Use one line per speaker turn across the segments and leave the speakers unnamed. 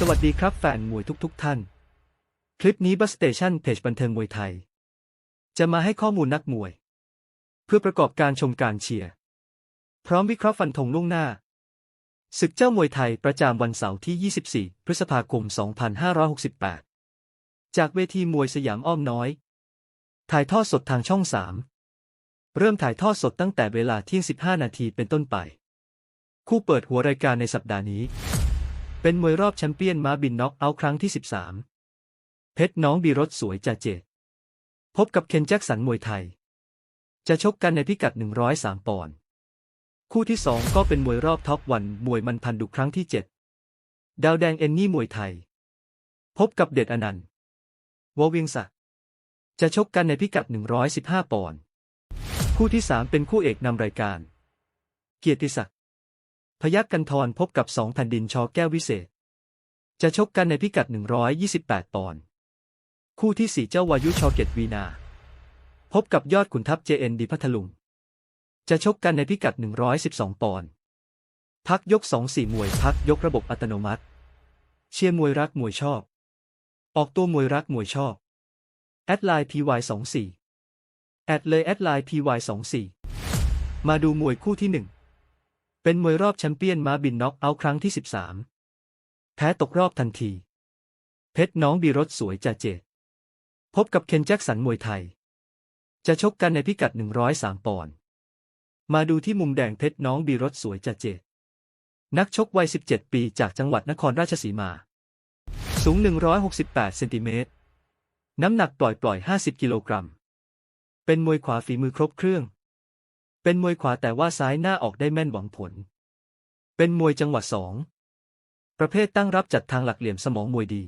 สวัสดีครับแฟนมวยทุกๆทท่าน คลิปนี้บัสเตชันเพจบันเทิงมวยไทย จะมาให้ข้อมูลนักมวย เพื่อประกอบการชมการเชียร์ พร้อมวิเคราะห์ฟันธงล่วงหน้า ศึกเจ้ามวยไทยประจำวันเสาร์ที่ 24 พฤษภาคม 2568 จากเวทีมวยสยามอ้อมน้อย ถ่ายทอดสดทางช่อง 3 เริ่มถ่ายทอดสดตั้งแต่เวลาเที่ยง 15 นาทีเป็นต้นไป คู่เปิดหัวรายการในสัปดาห์นี้ เป็นมวยรอบแชมเปี้ยนม้าบินน็อกเอาท์ครั้งที่ 13 เพชรน้องบีรถสวยจ่าเจตพบกับเคนแจ็คสันมวยไทย จะชกกันในพิกัด 103 ปอนด์คู่ที่ 2 ก็เป็นมวยรอบท็อปวันมวยมันพันดุครั้งที่ 7 ดาวแดงเอนนี่มวยไทย พบกับเดชอนันต์วอเวียงศักด์จะชกกันในพิกัด 115 ปอนด์คู่ที่ 3 เป็นคู่เอกนำรายการ เกียรติศักดิ์ พยัคฆ์กันทรพบกับสองแผ่นดินชอแก้ววิเศษ จะชกกันในพิกัด 128 ปอนด์ คู่ที่4เจ้าวายุชอเกตวีนา พบกับยอดขุนทัพเจเอ็นดีพัทลุง จะชกกันในพิกัด 112 ปอนด์ พักยก2-4มวยพักยกระบบอัตโนมัติ เชียร์มวยรักมวยชอบ ออกตัวมวยรักมวยชอบ แอดไลน์ PY24 แอดเลยแอดไลน์ PY24 มาดูมวยคู่ที่1 เป็นมวยรอบแชมเปี้ยนมาบินน็อกเอาท์ครั้งที่ 13 แพ้ตกรอบทันที เพชรน้องบีรถสวยจ่าเจตพบกับเคนแจ็คสันมวยไทย จะชกกันในพิกัด 103 ปอนด์มาดูที่มุมแดงเพชรน้องบีรถสวยจ่าเจตนักชกวัย 17 ปีจากจังหวัดนครราชสีมา สูง 168 เซนติเมตร น้ำหนักปล่อยปล่อย 50 กิโลกรัม เป็นมวยขวาฝีมือครบเครื่อง เป็นมวยขวาแต่ว่าซ้ายหน้าออกได้แม่นหวังผล เป็นมวยจังหวะสอง ประเภทตั้งรับจัดทางหลักเหลี่ยมสมองมวยดี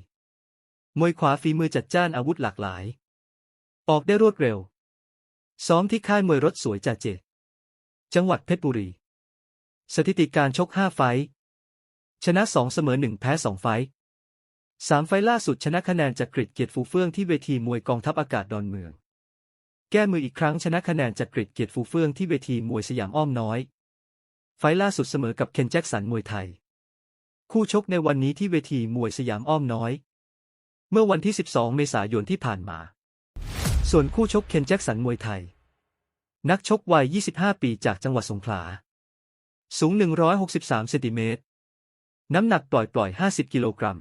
มวยขวาฝีมือจัดจ้านอาวุธหลากหลาย ออกได้รวดเร็ว ซ้อมที่ค่ายมวยรถสวยจ่าเจตจังหวัดเพชรบุรี สถิติการชก5ไฟ ชนะ2เสมอ1แพ้2ไฟสามไฟล์ล่าสุดชนะคะแนนจากกริดเกียรติฟูเฟื่องที่เวทีมวยกองทัพอากาศดอนเมือง แก้มืออีกครั้งชนะคะแนนจากกริดเกียรติฟูเฟื่องที่เวทีมวยสยามอ้อมน้อย ไฟล์ล่าสุดเสมอกับเคนแจ็คสันมวยไทย คู่ชกในวันนี้ที่เวทีมวยสยามอ้อมน้อย เมื่อวันที่ 12 เมษายนที่ผ่านมา ส่วนคู่ชกเคนแจ็คสันมวยไทย นักชกวัย 25 ปีจากจังหวัดสงขลา สูง 163 เซนติเมตร น้ำหนักปล่อยปล่อย 50 กิโลกรัม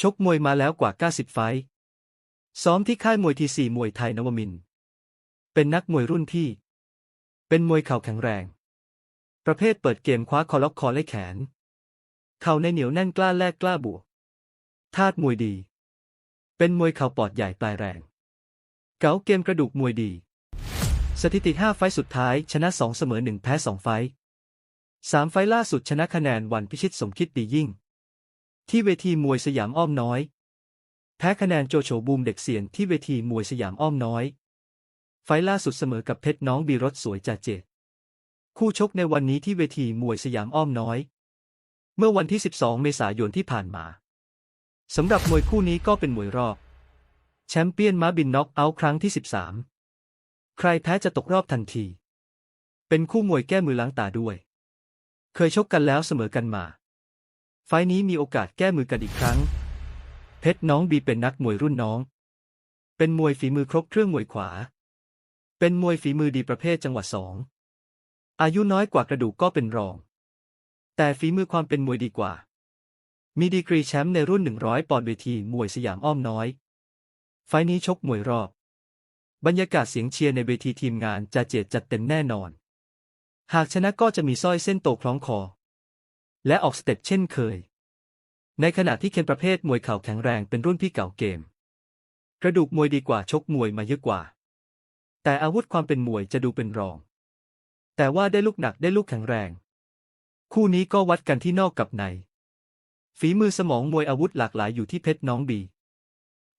ชกมวยมาแล้วกว่า 90 ไฟท์ซ้อมที่ค่ายมวยทีสี่มวยไทยนวมินทร์ เป็นนักมวยรุ่นพี่ เป็นมวยเข่าแข็งแรง ประเภทเปิดเกมคว้าคอล็อกคอไล่แขน เข่าในเหนียวแน่นกล้าแลกกล้าบวกธาตุมวยดี เป็นมวยเข่าปอดใหญ่ปลายแรง เก๋าเกมกระดูกมวยดี สถิติ 5 ไฟสุดท้าย ชนะ 2 เสมอ 1 แพ้ 2 ไฟ 3 ไฟล่าสุดชนะคะแนนวันพิชิตสมคิดดียิ่ง ที่เวทีมวยสยามอ้อมน้อย แพ้คะแนนโจโฉบูมเด็กเสียนที่เวทีมวยสยามอ้อมน้อย ไฟล่าสุดเสมอกับเพชรน้องบีรถสวยจ่าเจตคู่ชกในวันนี้ที่เวทีมวยสยามอ้อมน้อย เมื่อวันที่ 12 เมษายนที่ผ่านมาสำหรับมวยคู่นี้ก็เป็นมวยรอบ แชมเปี้ยนม้าบินน็อกเอาท์ครั้งที่ 13 ใครแพ้จะตกรอบทันที เป็นคู่มวยแก้มือล้างตาด้วย เคยชกกันแล้วเสมอกันมา ไฟนี้มีโอกาสแก้มือกันอีกครั้ง เพชรน้องบีเป็นนักมวยรุ่นน้อง เป็นมวยฝีมือครบเครื่องมวยขวา เป็นมวยฝีมือดีประเภทจังหวัดสอง อายุน้อยกว่ากระดูกก็เป็นรอง แต่ฝีมือความเป็นมวยดีกว่า มีดีกรีแชมป์ในรุ่น 100 ปอนด์เวทีมวยสยามอ้อมน้อย ไฟล์นี้ชกมวยรอบ บรรยากาศเสียงเชียร์ในเวทีทีมงานจะเจดจัดเต็มแน่นอน หากชนะก็จะมีสร้อยเส้นโตคล้องคอ และออกสเต็ปเช่นเคย ในขณะที่เคนประเภทมวยเข่าแข็งแรงเป็นรุ่นพี่เก่าเกม กระดูกมวยดีกว่าชกมวยมาเยอะกว่า แต่อาวุธความเป็นมวยจะดูเป็นรอง แต่ว่าได้ลูกหนักได้ลูกแข็งแรง คู่นี้ก็วัดกันที่นอกกับใน ฝีมือสมองมวยอาวุธหลากหลายอยู่ที่เพชรน้องบี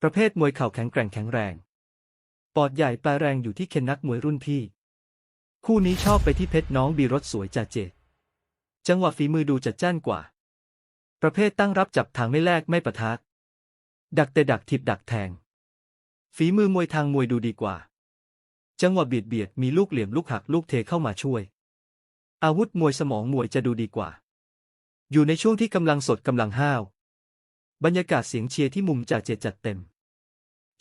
ประเภทมวยเข่าแข็งแกร่งแข็งแรง ปอดใหญ่ปลายแรงอยู่ที่เคนนักมวยรุ่นพี่ คู่นี้ชอบไปที่เพชรน้องบีรถสวยจ่าเจตจังหวะฝีมือดูจัดจ้านกว่า ประเภทตั้งรับจับทางไม่แลกไม่ปะทะดักแต่ดักทิบดักแทง ฝีมือมวยทางมวยดูดีกว่า จังหวะเบียดเบียดมีลูกเหลี่ยมลูกหักลูกเทเข้ามาช่วย อาวุธมวยสมองมวยจะดูดีกว่า อยู่ในช่วงที่กำลังสดกำลังห้าว บรรยากาศเสียงเชียร์ที่มุมจ่าเจจัดเต็ม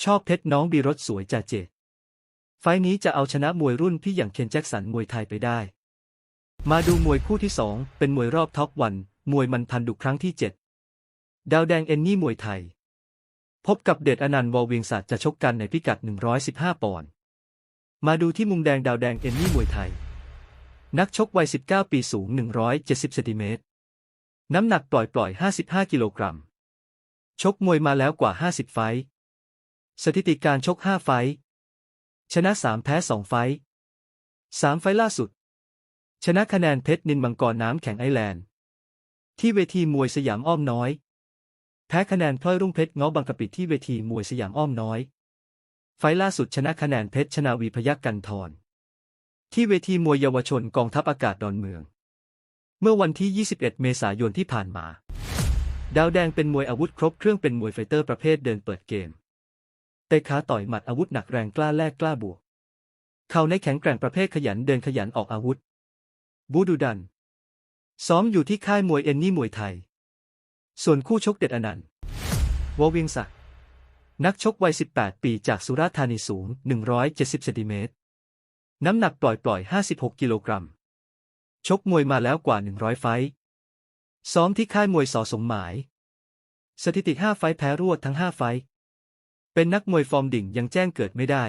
ชอบเพชรน้องบีรถสวยจ่าเจไฟล์นี้จะเอาชนะมวยรุ่นพี่อย่างเคนแจ็คสันมวยไทยไปได้ มาดูมวยคู่ที่สองเป็นมวยรอบท็อปวัน มวยมันพันดุครั้งที่เจ็ดดาวแดงเอนนี่มวยไทย พบกับเดชอนันต์วอลเวียงศักดิ์จะชกกันในพิกัด 115 ปอนด์ มาดูที่มุมแดงดาวแดงเอนนี่มวยไทย นักชกวัย 19 ปีสูง 170เซนติเมตร น้ำหนักปล่อยปล่อย 55 กิโลกรัม ชกมวยมาแล้วกว่า 50 ไฟสถิติการชก 5 ไฟชนะ 3 แพ้ 2 ไฟ3ไฟล่าสุด ชนะคะแนนเพชรนินมังกรน้ำแข็งไอแลนด์ ที่เวทีมวยสยามอ้อมน้อย แพ้คะแนนพลอยรุ่งเพชรง้อบางกะปิที่เวทีมวยสยามอ้อมน้อย ไฟล่าสุดชนะคะแนนเพชรชนาวีพยักกันทรที่เวทีมวยเยาวชนกองทัพอากาศดอนเมือง เมื่อวันที่ 21 เมษายนที่ผ่านมา ดาวแดงเป็นมวยอาวุธครบเครื่องเป็นมวยไฟเตอร์ประเภทเดินเปิดเกมเตะขาต่อยหมัดอาวุธหนักแรงกล้าแลกกล้าบวก เข่าในแข็งแกร่งประเภทขยันเดินขยันออกอาวุธ บูดูดัน ซ้อมอยู่ที่ค่ายมวยเอ็นนี่มวยไทย ส่วนคู่ชกเด็ดอนันต์วอเวียงศักดิ์ นักชกวัย 18 ปีจากสุราษฎร์ธานีสูง 170เซนติเมตร น้ำหนักปล่อยปล่อย 56 กิโลกรัม ชกมวยมาแล้วกว่า 100 ไฟซ้อมที่ค่ายมวยสอสมหมาย สถิติ 5 ไฟแพ้รวดทั้ง 5 ไฟ เป็นนักมวยฟอร์มดิ่งยังแจ้งเกิดไม่ได้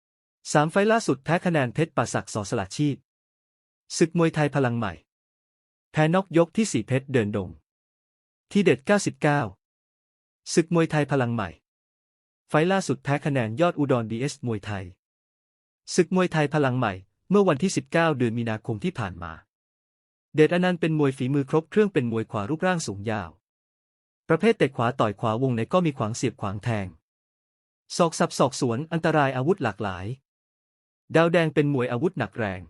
3 ไฟล่าสุดแพ้คะแนนเพชรป่าศักดิ์สอสลัดชีพ ศึกมวยไทยพลังใหม่ แพ้นอกยกที่สี่เพชรเดินดง ที่เด็ด 99 ศึกมวยไทยพลังใหม่ ไฟล่าสุดแพ้คะแนนยอดอุดรดีเอสมวยไทย ศึกมวยไทยพลังใหม่ เมื่อวันที่ 19 เดือนมีนาคมที่ผ่านมา เดชอนันต์เป็นมวยฝีมือครบเครื่องเป็นมวยขวารูปร่างสูงยาว ประเภทเตะขวาต่อยขวาวงในก็มีขวางเสียบขวางแทง ศอกสับศอกสวนอันตรายอาวุธหลากหลาย ดาวแดงเป็นมวยอาวุธหนักแรง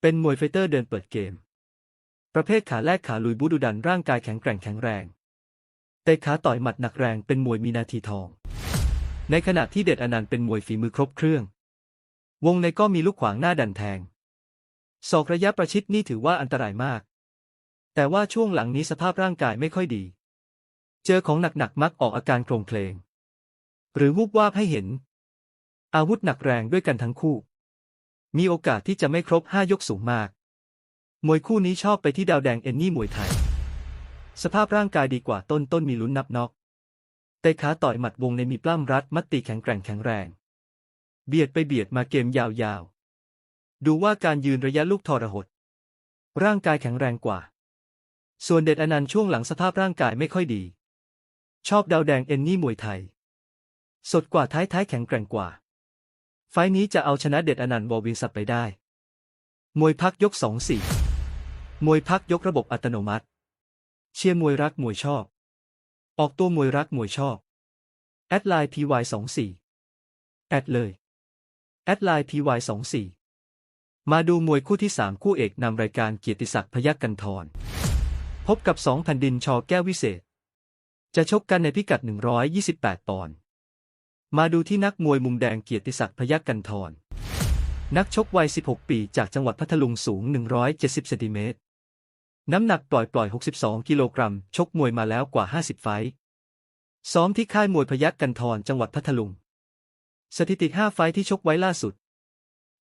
เป็นมวยไฟเตอร์เดินเปิดเกม ประเภทขาแลกขาลุยบูดูดันร่างกายแข็งแกร่งแข็งแรง เตะขาต่อยหมัดหนักแรงเป็นมวยมีนาทีทอง ในขณะที่เดชอนันต์เป็นมวยฝีมือครบเครื่อง วงในก็มีลูกขวางหน้าดันแทงศอกระยะประชิดนี่ถือว่าอันตรายมาก แต่ว่าช่วงหลังนี้สภาพร่างกายไม่ค่อยดี เจอของหนักๆมักออกอาการโครงเพลง หรือวูบวาบให้เห็น อาวุธหนักแรงด้วยกันทั้งคู่ มีโอกาสที่จะไม่ครบห้ายกสูงมาก มวยคู่นี้ชอบไปที่ดาวแดงเอนนี่มวยไทย สภาพร่างกายดีกว่าต้นต้นมีลุ้นนับน็อก เตะขาต่อยหมัดวงในมีปล้ำรัดมัดตีแข็งแกร่งแข็งแรง เบียดไปเบียดมาเกมยาวๆ ดูว่าการยืนระยะลูกทรหด ร่างกายแข็งแรงกว่า ส่วนเดชอนันต์ช่วงหลังสภาพร่างกายไม่ค่อยดี ชอบดาวแดงเอนนี่มวยไทย สดกว่าท้ายท้ายแข็งแกร่งกว่า ไฟล์นี้จะเอาชนะเดชอนันต์วอวินสับไปได้ มวยพักยกสองสี่มวยพักยกระบบอัตโนมัติ เชียร์มวยรักมวยชอบ ออกตัวมวยรักมวยชอบ แอดไลน์ py สองสี่แอดเลย แอดไลน์ py สองสี่มาดูมวยคู่ที่สามคู่เอกนำรายการเกียรติศักดิ์พยักกันทร พบกับสองแผ่นดินชอแก้ววิเศษ จะชกกันในพิกัด 128 ปอนด์ มาดูที่นักมวยมุมแดงเกียรติศักดิ์พยักกันทร นักชกวัย 16 ปีจากจังหวัดพัทลุงสูง 170 เซนติเมตร น้ำหนักปล่อยปล่อย 62 กิโลกรัม ชกมวยมาแล้วกว่า 50 ไฟซ้อมที่ค่ายมวยพยักกันทรจังหวัดพัทลุง สถิติ 5 ไฟที่ชกไว้ล่าสุด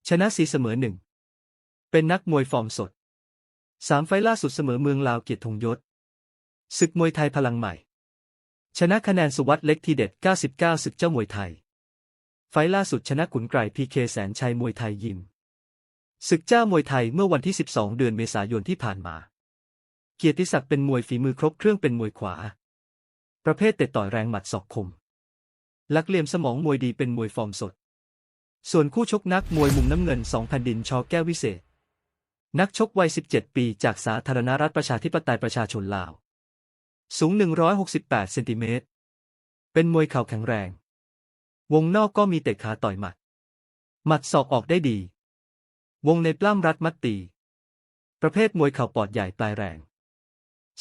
ชนะสีเสมอหนึ่ง เป็นนักมวยฟอร์มสด 3 ไฟล่าสุดเสมอเมืองลาวเกียรติธงยศ ศึกมวยไทยพลังใหม่ ชนะคะแนนสุวัสด์เล็กทีเด็ด 99 ศึกเจ้ามวยไทย ไฟล่าสุดชนะขุนไกรพีเคแสนชัยมวยไทยยิม ศึกเจ้ามวยไทยเมื่อวันที่ 12 เดือนเมษายนที่ผ่านมา เกียรติศักดิ์เป็นมวยฝีมือครบเครื่องเป็นมวยขวา ประเภทเตะต่อยแรงหมัดศอกคม ลักเหลี่ยมสมองมวยดีเป็นมวยฟอร์มสด ส่วนคู่ชกนักมวยมุมน้ำเงินสองแผ่นดินชอแก้ววิเศษ นักชกวัย 17 ปีจากสาธารณรัฐประชาธิปไตยประชาชนลาว สูง 168 เซนติเมตร เป็นมวยเข่าแข็งแรง วงนอกก็มีเตะขาต่อยหมัด หมัดศอกออกได้ดี วงในปล้ำรัดมัดตี ประเภทมวยเข่าปอดใหญ่ปลายแรง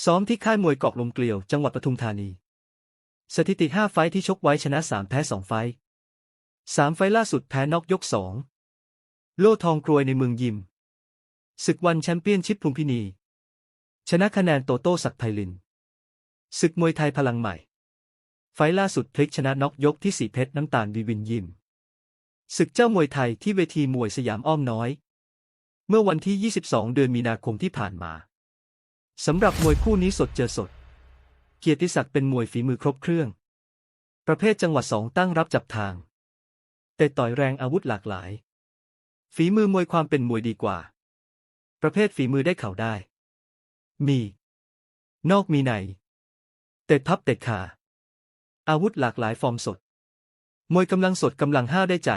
ซ้อมที่ค่ายมวยเกาะลมเกลียว จังหวัดปทุมธานี สถิติ 5 ไฟที่ชกไว้ชนะ 3 แพ้ 2 ไฟ 3 ไฟล่าสุดแพ้นอกยก 2 โล่ทองกรวยในเมืองยิม ศึกวันแชมเปี้ยนชิพพลุมพินี ชนะคะแนนโตโต้ศักดิ์ไพลิน ศึกมวยไทยพลังใหม่ ไฟล่าสุดพลิกชนะน็อกยกที่สี่เพชรน้ำตาลวีวินยิม ศึกเจ้ามวยไทยที่เวทีมวยสยามอ้อมน้อย เมื่อวันที่ 22 เดือนมีนาคมที่ผ่านมา สำหรับมวยคู่นี้สดเจอสด เกียรติศักดิ์เป็นมวยฝีมือครบเครื่อง ประเภทจังหวัดสองตั้งรับจับทาง แต่ต่อยแรงอาวุธหลากหลาย ฝีมือมวยความเป็นมวยดีกว่า ประเภทฝีมือได้เข่าได้ มี นอกมีในเตะพับเตะขา อาวุธหลากหลายฟอร์มสด มวยกำลังสดกำลังห้าได้ใจ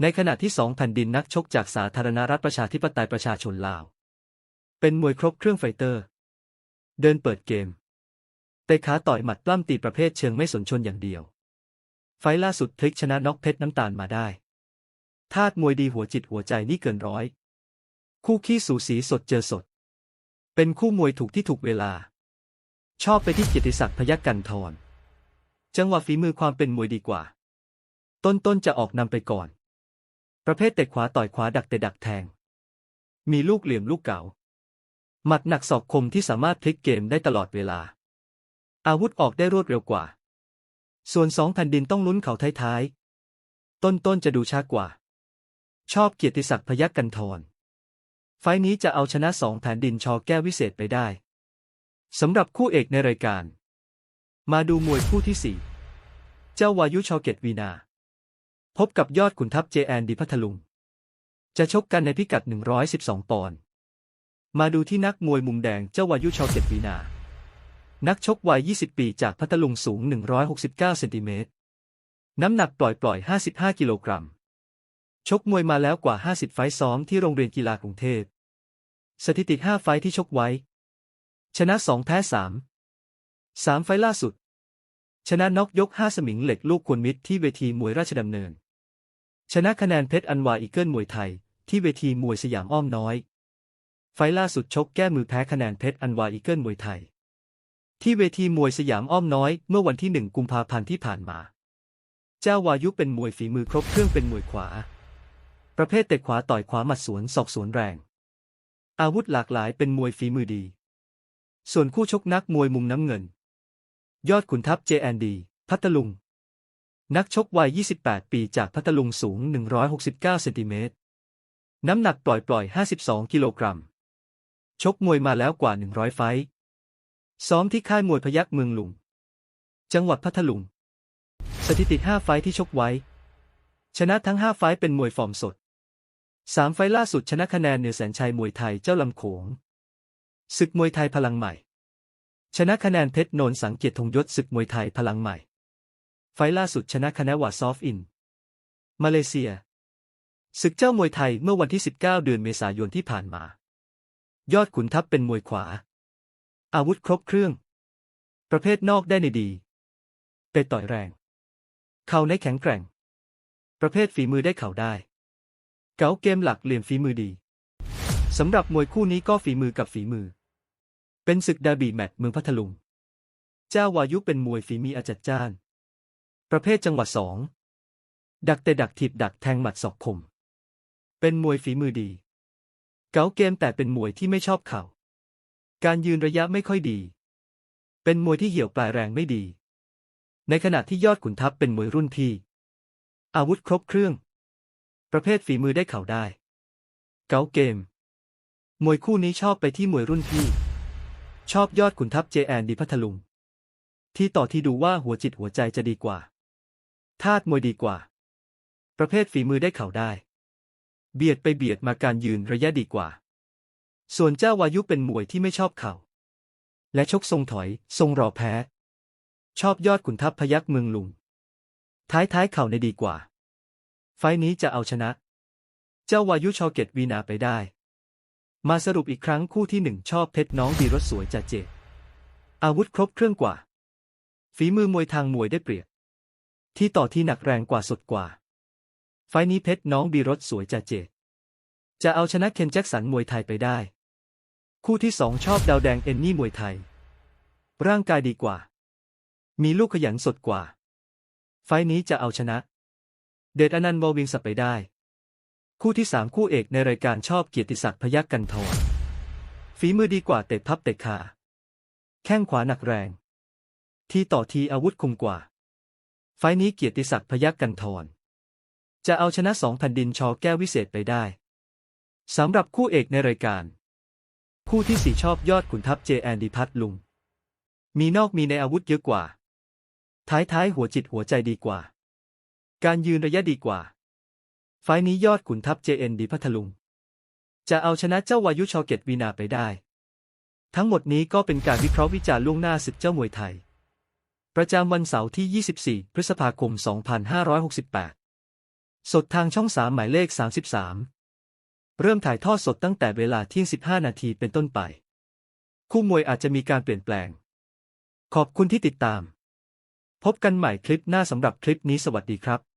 ในขณะที่สองแผ่นดินนักชกจากสาธารณรัฐประชาธิปไตยประชาชนลาว เป็นมวยครบเครื่องไฟเตอร์ เดินเปิดเกม เตะขาต่อยหมัดปล้ำตีประเภทเชิงไม่สนชนอย่างเดียว ไฟล่าสุดพลิกชนะน็อกเพชรน้ำตาลมาได้ธาตุมวยดีหัวจิตหัวใจนี่เกินร้อย คู่ขี้สูสีสดเจอสด เป็นคู่มวยถูกที่ถูกเวลา ชอบไปที่เกียรติศักดิ์พยักกันทรจังหวะฝีมือความเป็นมวยดีกว่า ต้นต้นๆจะออกนำไปก่อน ประเภทเตะขวาต่อยขวาดักเตะดักแทง มีลูกเหลี่ยมลูกเก่า หมัดหนักศอกคมที่สามารถพลิกเกมได้ตลอดเวลา อาวุธออกได้รวดเร็วกว่า ส่วนสองแผ่นดินต้องลุ้นเขาท้ายๆ ต้นๆจะดูช้ากว่า ชอบเกียรติศักดิ์พยักกันทรไฟล์นี้จะเอาชนะสองแผ่นดินชอแก้ววิเศษไปได้สำหรับคู่เอกในรายการ มาดูมวยคู่ที่สี่เจ้าวายุชอเกตวีนา พบกับยอดขุนทัพเจแอนดีพัทลุง จะชกกันในพิกัด 112 ปอนด์ มาดูที่นักมวยมุมแดงเจ้าวายุชอเกตวีนา นักชกวัย 20 ปีจากพัทลุงสูง 169 เซนติเมตร น้ำหนักปล่อยๆ55 กิโลกรัม ชกมวยมาแล้วกว่า 50 ไฟซ้อมที่โรงเรียนกีฬากรุงเทพ สถิติ 5 ไฟที่ชกไว้ ชนะ 2 แพ้ 3 3 ไฟล่าสุด ชนะน็อกยก 5 สมิงเหล็กลูกควรมิตรที่เวทีมวยราชดำเนิน ชนะคะแนนเพชรอันวาอีเกิลมวยไทย ที่เวทีมวยสยามอ้อมน้อย ไฟล่าสุดชกแก้มือแพ้คะแนนเพชรอันวาอีเกิลมวยไทย ที่เวทีมวยสยามอ้อมน้อยเมื่อวันที่1กุมภาพันธ์ที่ผ่านมา เจ้าวายุเป็นมวยฝีมือครบเครื่องเป็นมวยขวา ประเภทเตะขวาต่อยขวาหมัดสวนศอกสวนแรง อาวุธหลากหลายเป็นมวยฝีมือดี ส่วนคู่ชกนักมวยมุมน้ำเงิน ยอดขุนทัพ JND พัทลุง นักชกวัย 28 ปีจากพัทลุงสูง 169 เซนติเมตร น้ำหนักปล่อยๆ52 กิโลกรัม ชกมวยมาแล้วกว่า 100 ไฟท์ซ้อมที่ค่ายมวยพยักเมืองลุง จังหวัดพัทลุง สถิติ 5 ไฟท์ที่ชกไว้ ชนะทั้ง 5 ไฟท์เป็นมวยฟอร์มสด 3 ไฟท์ล่าสุดชนะคะแนนเหนือแสนชัยมวยไทยเจ้าลำโขง ศึกมวยไทยพลังใหม่ ชนะคะแนนเพชรโนนสังเกตธงยศศึกมวยไทยพลังใหม่ ไฟล์ล่าสุดชนะคะแนนวาซอฟอิน มาเลเซียศึกเจ้ามวยไทยเมื่อวันที่ 19 เดือนเมษายนที่ผ่านมา ยอดขุนทัพเป็นมวยขวา อาวุธครบเครื่อง ประเภทนอกได้ในดี เตะต่อยแรง เข่าในแข็งแกร่ง ประเภทฝีมือได้เข่าได้ เก๋าเกมหลักเหลี่ยมฝีมือดีสำหรับมวยคู่นี้ก็ฝีมือกับฝีมือ เป็นศึกดาบีแมตช์เมืองพัทลุง เจ้าวายุเป็นมวยฝีมืออาจัดจ้าน ประเภทจังหวัดสอง ดักเตะดักถีบดักแทงหมัดศอกคม เป็นมวยฝีมือดี เก๋าเกมแต่เป็นมวยที่ไม่ชอบเข่า การยืนระยะไม่ค่อยดี เป็นมวยที่เหี่ยวปลายแรงไม่ดี ในขณะที่ยอดขุนทัพเป็นมวยรุ่นพี่ อาวุธครบเครื่อง ประเภทฝีมือได้เข่าได้ เก๋าเกม มวยคู่นี้ชอบไปที่มวยรุ่นพี่ ชอบยอดขุนทัพเจแอนดีพัทลุง ที่ต่อที่ดูว่าหัวจิตหัวใจจะดีกว่า ธาตุมวยดีกว่า ประเภทฝีมือได้เข่าได้ เบียดไปเบียดมาการยืนระยะดีกว่า ส่วนเจ้าวายุเป็นมวยที่ไม่ชอบเข่า และชกทรงถอย ทรงรอแพ้ ชอบยอดขุนทัพพยักเมืองลุง ท้ายท้ายเข่าในดีกว่า ไฟล์นี้จะเอาชนะ เจ้าวายุชอเกตวีนาไปได้ มาสรุปอีกครั้งคู่ที่หนึ่งชอบเพชรน้องดีรถสวยจ่าเจดอาวุธครบเครื่องกว่า ฝีมือมวยทางมวยได้เปรียบ ที่ต่อที่หนักแรงกว่าสดกว่า ไฟนี้เพชรน้องบีรถสวยจ่าเจดจะเอาชนะเคนแจ็คสันมวยไทยไปได้ คู่ที่สองชอบดาวแดงเอนนี่มวยไทย ร่างกายดีกว่า มีลูกขยันสดกว่า ไฟนี้จะเอาชนะ เดชอนันต์วอวิงสับไปได้ คู่ที่สามคู่เอกในรายการชอบเกียรติศักดิ์พยักกันทรฝีมือดีกว่าเตะพับเตะขาแข้งขวาหนักแรง ทีต่อทีอาวุธคมกว่า ไฟนี้เกียรติศักดิ์พยักกันทร จะเอาชนะสองแผ่นดินชอแก้ววิเศษไปได้สำหรับคู่เอกในรายการ คู่ที่สี่ชอบยอดขุนทัพเจแอนดีพัทลุง มีนอกมีในอาวุธเยอะกว่า ท้ายท้ายๆหัวจิตหัวใจดีกว่า การยืนระยะดีกว่า ไฟนี้ยอดขุนทัพเจเอ็นดีพัทลุง จะเอาชนะเจ้าวายุชอเกตวีนาไปได้ ทั้งหมดนี้ก็เป็นการวิเคราะห์วิจารณ์ล่วงหน้าศึกเจ้ามวยไทย ประจำวันเสาร์ที่ 24 พฤษภาคม 2568 สดทางช่อง 3 หมายเลข 33 เริ่มถ่ายทอดสดตั้งแต่เวลาเที่ยง 15 นาทีเป็นต้นไป คู่มวยอาจจะมีการเปลี่ยนแปลง ขอบคุณที่ติดตาม พบกันใหม่คลิปหน้าสำหรับคลิปนี้สวัสดีครับ